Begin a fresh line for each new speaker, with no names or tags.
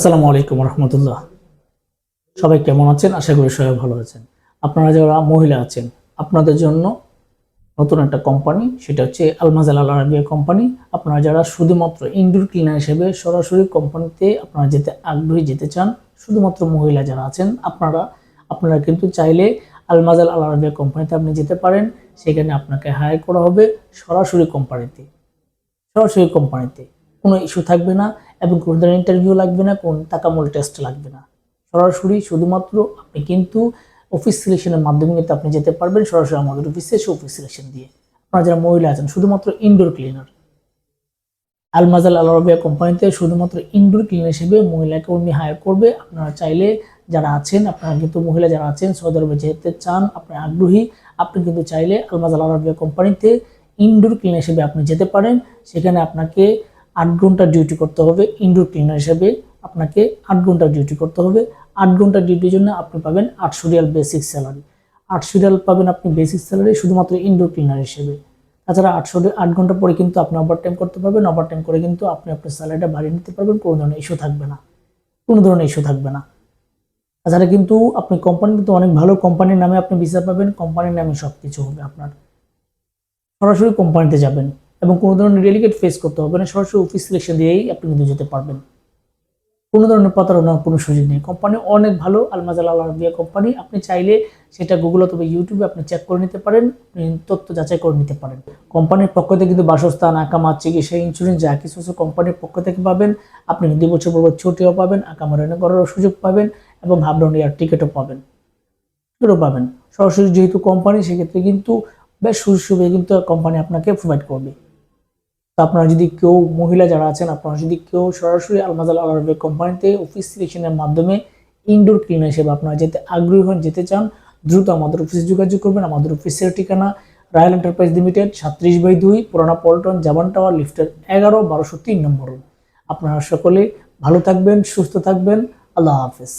আসসালামু আলাইকুম রহমতুল্লাহ। সবাই কেমন আছেন? আশা করি সবাই ভালো আছেন। আপনারা যারা মহিলা আছেন, আপনাদের জন্য নতুন একটা কোম্পানি সেটা হচ্ছে আলমাজাল আল আরবিয়া কোম্পানি আপনারা যারা শুধুমাত্র ইনডোর ক্লিনার হিসেবে সরাসরি কোম্পানিতে আপনারা যেতে আগ্রহী যেতে চান, শুধুমাত্র মহিলা যারা আছেন, আপনারা আপনারা কিন্তু চাইলে আলমাজাল আল আরবিয়া কোম্পানিতে আপনি যেতে পারেন। সেখানে আপনাকে হায়ার করা হবে সরাসরি কোম্পানিতে সরাসরি কোম্পানিতে কোনো ইস্যু থাকবে না এবং কোনো ধরনের ইন্টারভিউ লাগবে না, কোন টাকামূল টেস্ট লাগবে না। সরাসরি শুধুমাত্র আপনি কিন্তু অফিস সিলেকশনের মাধ্যমে কিন্তু আপনি যেতে পারবেন, সরাসরি আমাদের অফিসে এসে অফিস সিলেকশন দিয়ে। আপনারা যারা মহিলা আছেন, শুধুমাত্র ইনডোর ক্লিনার আলমাজাল আল আরবিয়া কোম্পানিতে শুধুমাত্র ইনডোর ক্লিনার হিসেবে মহিলা কর্মী হায়ার করবে। আপনারা চাইলে যারা আছেন, আপনারা কিন্তু মহিলা যারা আছেন, সৌদি আরবে যেতে চান, আপনি আগ্রহী, আপনি কিন্তু চাইলে আলমাজাল আল আরবিয়া কোম্পানিতে ইনডোর ক্লিনার হিসেবে আপনি যেতে পারেন। সেখানে আপনাকে আট ঘণ্টা ডিউটি করতে হবে। ইনডোর ক্লিনার হিসেবে আপনাকে আট ঘণ্টা ডিউটি করতে হবে। আট ঘণ্টা ডিউটির জন্য আপনি পাবেন আটশো রিয়াল বেসিক স্যালারি আটশো রিয়াল পাবেন আপনি বেসিক স্যালারি শুধুমাত্র ইনডোর ক্লিনার হিসেবে। তাছাড়া আটশো আট ঘণ্টা পরে কিন্তু আপনি ওভার টাইম করতে পারবেন। ওভার টাইম করে কিন্তু আপনি আপনার স্যালারিটা বাড়িয়ে নিতে পারবেন। কোনো ধরনের ইস্যু থাকবে না। কোনো ধরনের ইস্যু থাকবে না। তাছাড়া কিন্তু আপনি কোম্পানি কিন্তু অনেক ভালো কোম্পানির নামে আপনি ভিসা পাবেন। কোম্পানির নামে সব কিছু হবে আপনার। সরাসরি কোম্পানিতে যাবেন। এবং কোনো ধরনের ডেলিগেট ফেস করতে হবে না। সরাসরি অফিস সিলেকশন দিয়েই আপনি কিন্তু যেতে পারবেন। কোনো ধরনের প্রতারণা কোনো সুযোগ নেই। কোম্পানি অনেক ভালো, আলমাজাল আল আরবিয়া কোম্পানি আপনি চাইলে সেটা গুগল অথবা ইউটিউবে আপনি চেক করে নিতে পারেন, আপনি তথ্য যাচাই করে নিতে পারেন। কোম্পানির পক্ষ থেকে কিন্তু বাসস্থান আকামা চিকিৎসা ইন্স্যুরেন্স যা কিছু কোম্পানির পক্ষ থেকে পাবেন। আপনি দুই বছর পর ছুটিও পাবেন, আকামা রেনে করারও সুযোগ পাবেন এবং হাবডাউন এয়ার টিকিটও পাবেন। টিকিটও পাবেন। সরাসরি যেহেতু কোম্পানি সেক্ষেত্রে কিন্তু বেশ সুযোগ সুবিধা কিন্তু কোম্পানি আপনাকে প্রোভাইড করবে। আপনারা যদি কেউ মহিলা যারা আছেন, আপনারা যদি কেউ সরাসরি আলমাজাল আলারবে কোম্পানিতে অফিস সিলেকশনের মাধ্যমে ইনডোর ক্লিনার হিসেবে আপনারা যেতে আগ্রহী হন, যেতে চান, দ্রুত আমাদের অফিসে যোগাযোগ করবেন। আমাদের অফিসের ঠিকানা রয়্যাল এন্টারপ্রাইজ লিমিটেড সাতত্রিশ বাই দুই, পুরানা পল্টন, জাবান টাওয়ার, লিফটের এগারো, বারোশো তিন নম্বর আপনারা সকলে ভালো থাকবেন, সুস্থ থাকবেন। আল্লাহ হাফেজ।